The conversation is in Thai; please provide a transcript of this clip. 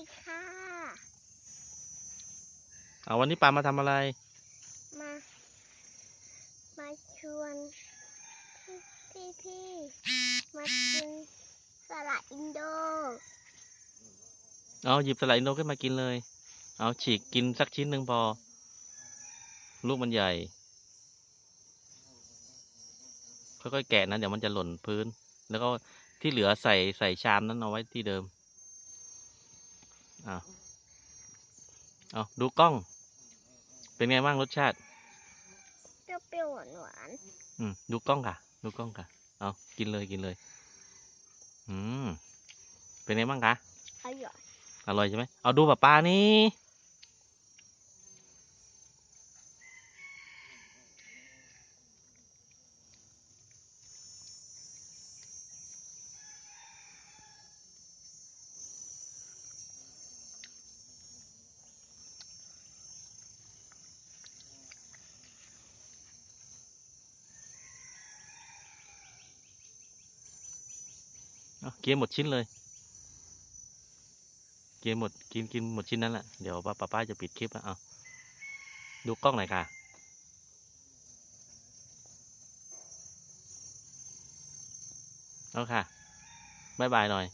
ดีค่ะเอาวันนี้ปามาทำอะไร มา มาชวนพี่พี่พี่ๆมากินสลัดอินโด เอาหยิบสไลด์อินโดขึ้นมากินเลย เอาฉีกกินสักชิ้นหนึ่งพอ ลูกมันใหญ่ ค่อยๆแกะนะ เดี๋ยวมันจะหล่นพื้น แล้วก็ที่เหลือใส่ใส่ชามนั้นเอาไว้ที่เดิมเอาเอาดูกล้อง เป็นไงบ้างรสชาติเปรี้ยวๆหวานหวานอืมดูกล้องค่ะ ดูกล้องค่ะ เอากินเลยกินเลย อืมเป็นไงบ้างคะๆอร่อย อร่อยใช่ไหมเอาดูป้าปานี่ เอากินหมดชิ้นเลยกินหมดกินกินหมดชิ้นนั้นแหละเดี๋ยวป้าป้าป้าจะปิดคลิปแล้วเอาดูกล้องหน่อยค่ะเอาค่ะบายบายหน่อย